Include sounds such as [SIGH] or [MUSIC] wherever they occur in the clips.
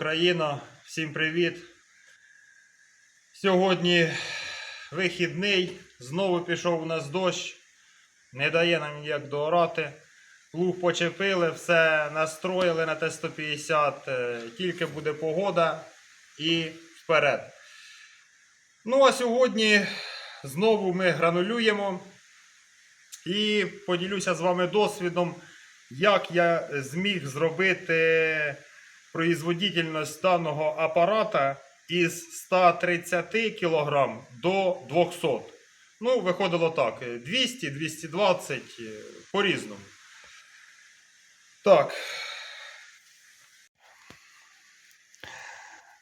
Україна! Всім привіт! Сьогодні вихідний, знову пішов у нас дощ, не дає нам ніяк доорати. Плуг почепили, все настроїли на Т-150, е, тільки буде погода і вперед. Ну а сьогодні знову ми гранулюємо і поділюся з вами досвідом, як я зміг зробити производительність даного апарата із 130 кг до 200 Ну, виходило так: 200-220 е, по-різному. Так.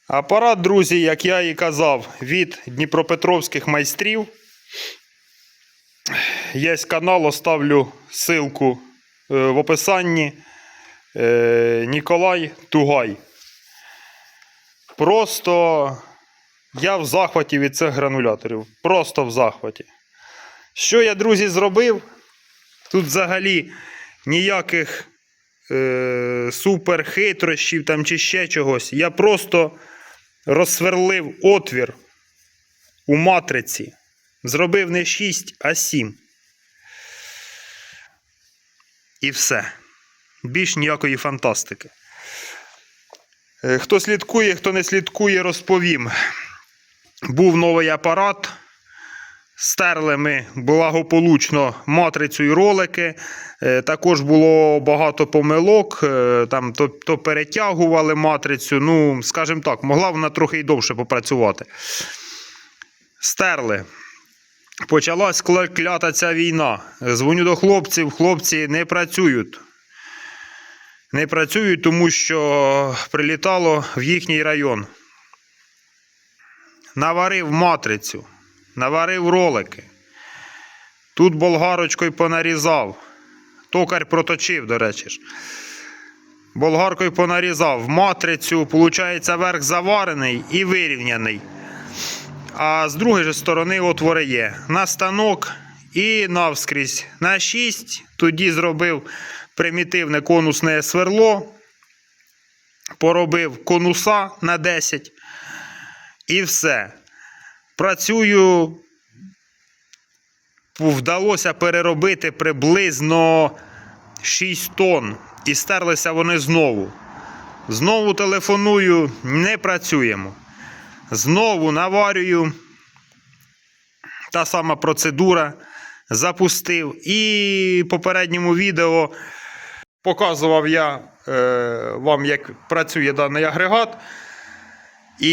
Апарат, друзі, як я і казав, від Дніпропетровських майстрів. Є канал, оставлю ссылку е, в описанні. Е, Ніколай Тугай. Просто я в захваті від цих грануляторів. Просто в захваті. Що я, друзі, зробив? Тут взагалі ніяких е, суперхитрощів там чи ще чогось. Я просто розсверлив отвір у матриці. Зробив не 6, а 7. І все. Більш ніякої фантастики. Е, Хто слідкує, хто не слідкує, розповім. Був новий апарат. Стерли ми благополучно матрицю і ролики. Е, Також було багато помилок. е, Там то, то перетягували матрицю. Ну, скажімо так, могла вона трохи й довше попрацювати. Стерли. Почалась клята ця війна. Дзвоню до хлопців, хлопці не працюють. Не працюють, тому що прилітало в їхній район. Наварив матрицю, наварив ролики. Тут болгарочкою понарізав. Токар проточив, до речі. ж. Болгаркою понарізав. Матрицю, виходить, верх заварений і вирівняний. А з другої сторони отвори є. На станок і навскрізь на 6. Тоді зробив примітивне конусне сверло. Поробив конуса на 10. І все. Працюю. Вдалося переробити приблизно 6 тонн. І стерлися вони знову. Знову телефоную, не працюємо. Знову наварюю. Та сама процедура. Запустив. І попередньому відео показував я е, вам, як працює даний агрегат. І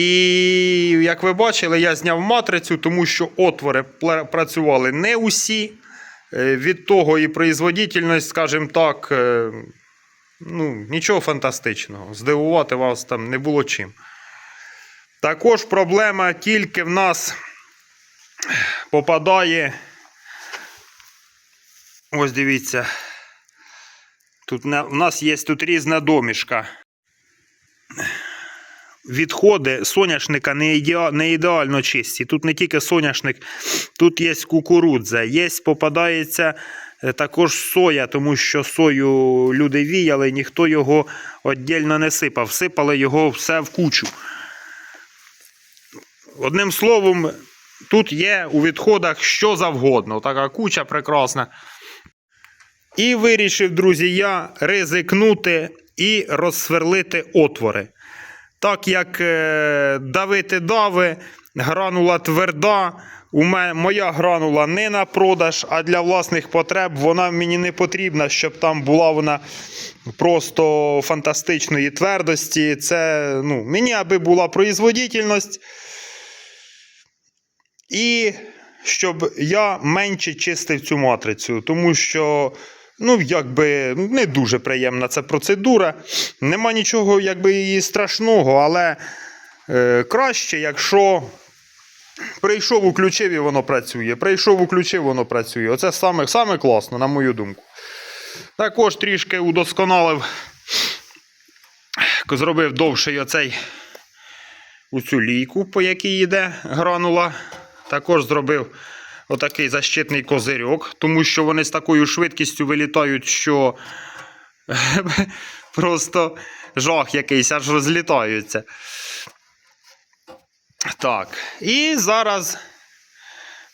як ви бачили, я зняв матрицю, тому що отвори працювали не усі. Е, Від того і производительність, скажімо так, е, ну, нічого фантастичного. Здивувати вас там не було чим. Також проблема тільки в нас попадає. Ось дивіться. Тут на- у нас є тут різна домішка. Відходи соняшника не, ідеа, не ідеально чисті. Тут не тільки соняшник, тут є кукурудза, є, попадається е, також соя, тому що сою люди віяли, ніхто його віддільно не сипав. Сипали його все в кучу. Одним словом, тут є у відходах що завгодно. Така куча прекрасна. І вирішив, друзі, я ризикнути і розсверлити отвори. Так як е, давити дави, гранула тверда. У мене моя гранула не на продаж, а для власних потреб вона мені не потрібна, щоб там була вона просто фантастичної твердості. Це ну, мені аби була производительність. І щоб я менше чистив цю матрицю, тому що. Ну, якби ну, не дуже приємна ця процедура. Нема нічого якби і страшного, але е, краще, якщо прийшов, уключив і воно працює. Прийшов, уключив, воно працює. Оце саме, саме класно, на мою думку. Також трішки удосконалив, зробив довший оцей оцю лійку, по якій йде гранула. Також зробив отакий защитний козирьок, тому що вони з такою швидкістю вилітають, що [LAUGHS] просто жах якийсь, аж розлітаються. Так, і зараз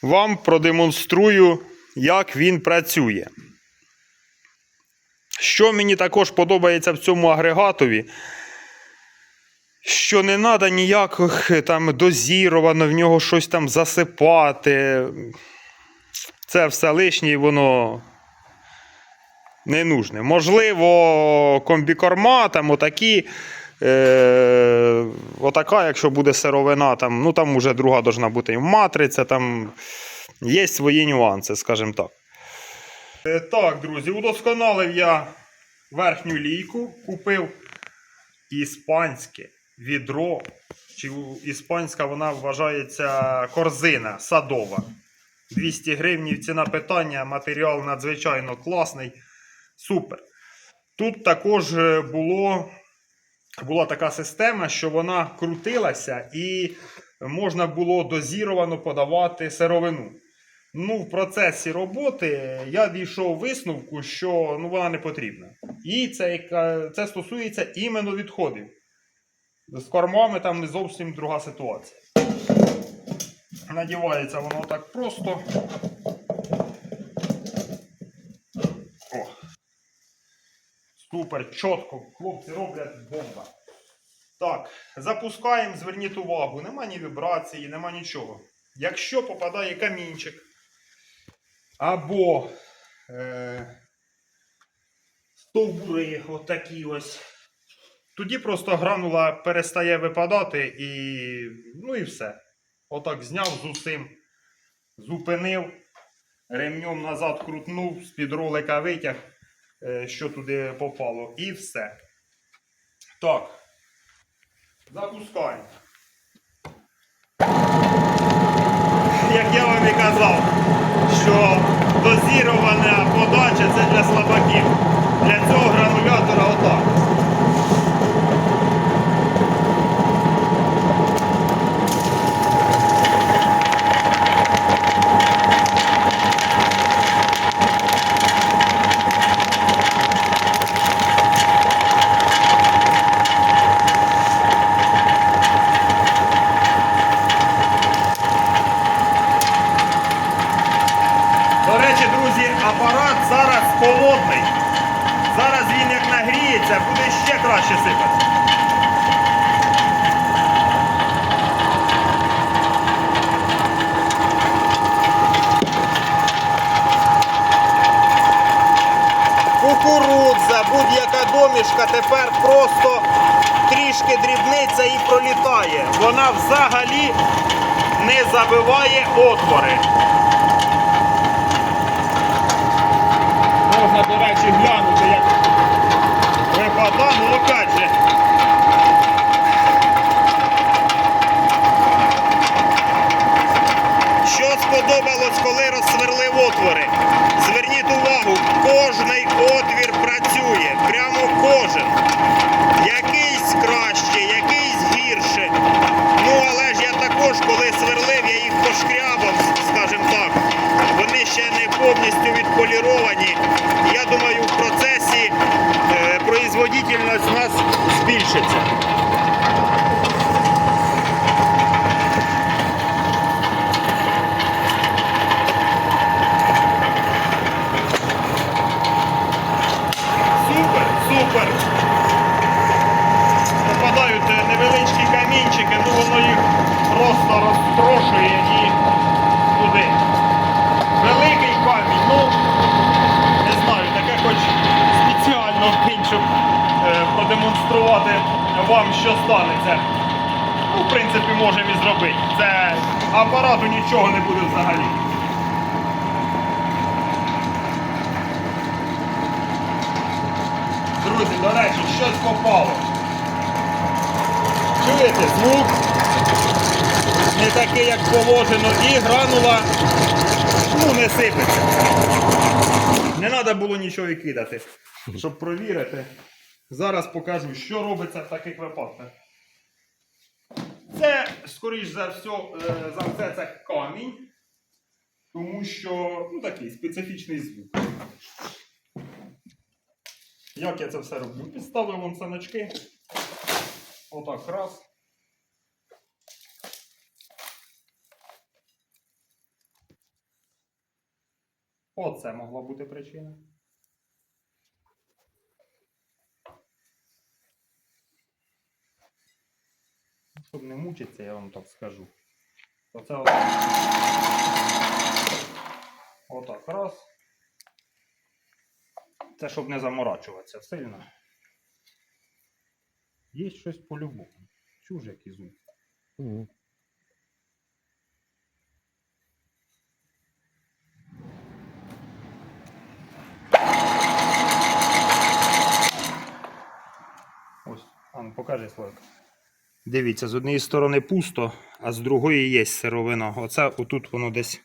вам продемонструю, як він працює. Що мені також подобається в цьому агрегатові, що не треба ніяких там дозіровано в нього щось там засипати. Це все лишнє і воно не нужне. Можливо, комбікорма, там отакі. Е, отака, якщо буде сировина, там, ну там вже друга должна бути і матриця, там є свої нюанси, скажімо так. Е, Так, друзі, удосконалив я верхню лійку, купив іспанське відро. Чи іспанська вона вважається корзина садова. 200 гривень ціна питання, матеріал надзвичайно класний. Супер. Тут також е, було, була така система, що вона крутилася і можна було дозіровано подавати сировину. Ну, в процесі роботи я дійшов висновку, що ну, вона не потрібна. І це, це стосується іменно відходів. З кормами там не зовсім друга ситуація. Надівається воно так просто. О. Супер, чітко. Хлопці роблять бомба. Так, запускаємо, зверніть увагу. Нема ні вібрації, нема нічого. Якщо попадає камінчик або е, стовбури отакі ось, тоді просто гранула перестає випадати і. ну і все. Отак зняв з усім, зупинив, ремнем назад крутнув, з-під ролика витяг, е, що туди попало, і все. Так. Запускаємо. Як я вам і казав, що дозірована подача це для слабаків. Для цього гранулятора отак. До речі, друзі, апарат зараз холодний. Зараз він як нагріється, буде ще краще сипати. Кукурудза, будь-яка домішка тепер просто трішки дрібниця і пролітає. Вона взагалі не забиває отвори. Можна, до речі, глянути, як випадає, ну опять же. Що сподобалось, коли розсверлив отвори? Зверніть увагу, кожний отвір працює, прямо кожен. Якийсь краще, якийсь гірше. Ну, але ж я також, коли сверлив, я їх пошкрябав, скажімо так. Вони ще не повністю відполіровані. Я думаю, в процесі е, производительність у нас збільшиться. Супер, супер. Попадають е, невеличкі камінчики, ну воно їх просто розтрошує і туди. Великий камінь, ну не знаю, таке хоч спеціально кинь, щоб е, продемонструвати вам, що станеться. Ну, в принципі, можемо і зробити. Це апарату нічого не буде взагалі. Друзі, до речі, щось попало. Чуєте звук? Не такий, як положено, і гранула ну, не сипеться. Не треба було нічого і кидати, щоб провірити. Зараз покажу, що робиться в таких випадках. Це, скоріш за все, за все, це камінь, тому що ну, такий специфічний звук. Як я це все роблю? Підставив вон саночки. Отак раз. Оце могла бути причина. Щоб не мучитися, я вам так скажу. Оце отак. Отак раз. Це щоб не заморачуватися сильно. Є щось по-любому. Чуже який звук. Мгм. Ось, Ан, покажи Славик. Дивіться, з однієї сторони пусто, а з другої є сировина. Оце отут воно десь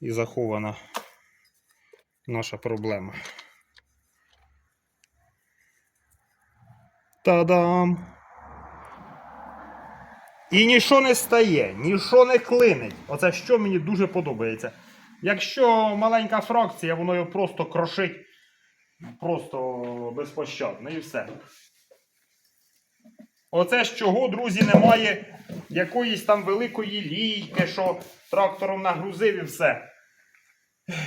і захована наша проблема. Та-дам! І нічого не стає, нічого не клинить. Оце що мені дуже подобається. Якщо маленька фракція, воно його просто крошить просто безпощадно і все. Оце з чого, друзі, немає якоїсь там великої лійки, що трактором нагрузив і все.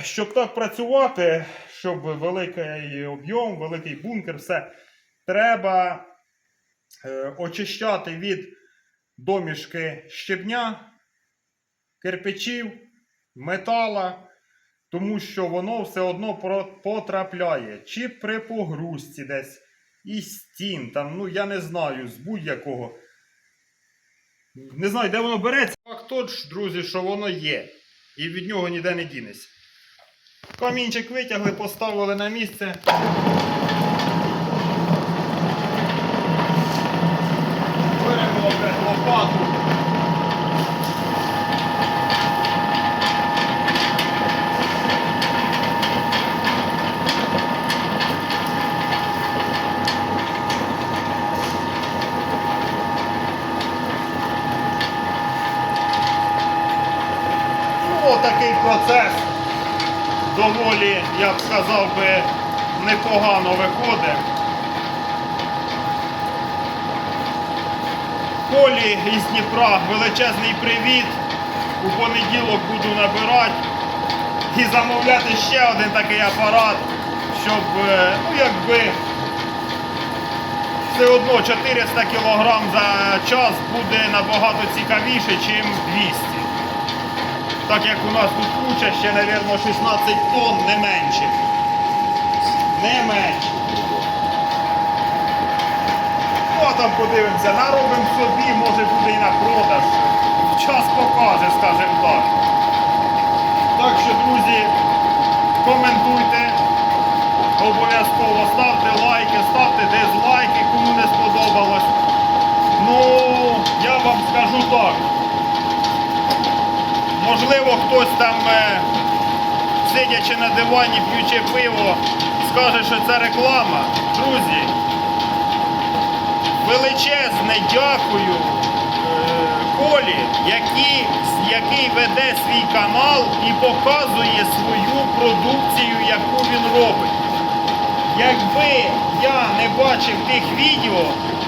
Щоб так працювати, щоб великий об'єм, великий бункер, все, треба е, очищати від домішки щебня, кирпичів, метала, тому що воно все одно потрапляє. Чи при погрузці десь, і стін, там, ну я не знаю, з будь-якого. Не знаю, де воно береться. Факт тот друзі, що воно є. І від нього ніде не дінеться. Камінчик витягли, поставили на місце. Беремо лопату. Отакий процес доволі, я б сказав би, непогано виходить. Колі із Дніпра величезний привіт. У понеділок буду набирати і замовляти ще один такий апарат, щоб, е, ну якби, все одно 400 кг за час буде набагато цікавіше, ніж 200. Так як у нас тут куча ще, мабуть, 16 тонн, не менше. Не менше. Ну, а там подивимося, наробимо собі, може буде і на продаж. Час покаже, скажімо так. Так що, друзі, коментуйте. Обов'язково ставте лайки, ставте дизлайки, кому не сподобалось. Ну, я вам скажу так. Можливо, хтось там, е, сидячи на дивані, п'ючи пиво, скаже, що це реклама. Друзі, величезне дякую е, Колі, який, веде свій канал і показує свою продукцію, яку він робить. Якби я не бачив тих відео,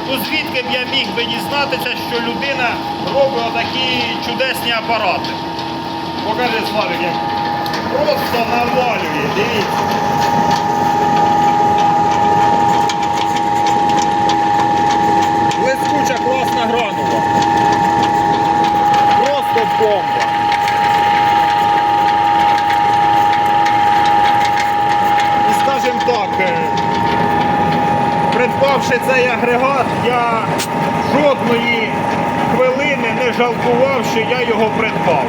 то звідки б я міг би дізнатися, що людина робить отакі чудесні апарати. Покажи Славик, як просто навалює, дивіться. Блискуча класна гранула. Просто бомба. І скажімо так, е, придбавши цей агрегат, я жодної хвилини не жалкував, що я його придбав.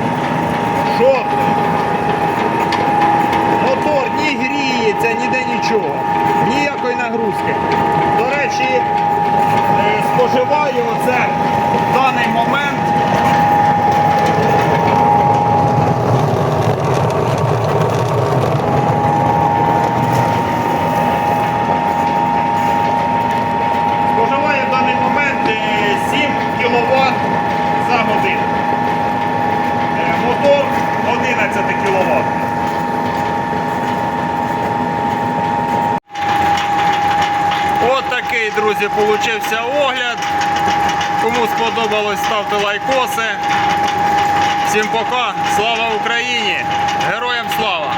Жодної. Мотор ні гріється, ніде нічого. Ніякої нагрузки. До речі, е, споживаю оце в даний момент. Споживаю в даний момент е, 7 кВт за годину. Е, Мотор 11 кВт. такий, друзі, получився огляд. Кому сподобалось, ставте лайкоси. Всім пока, слава Україні! Героям слава!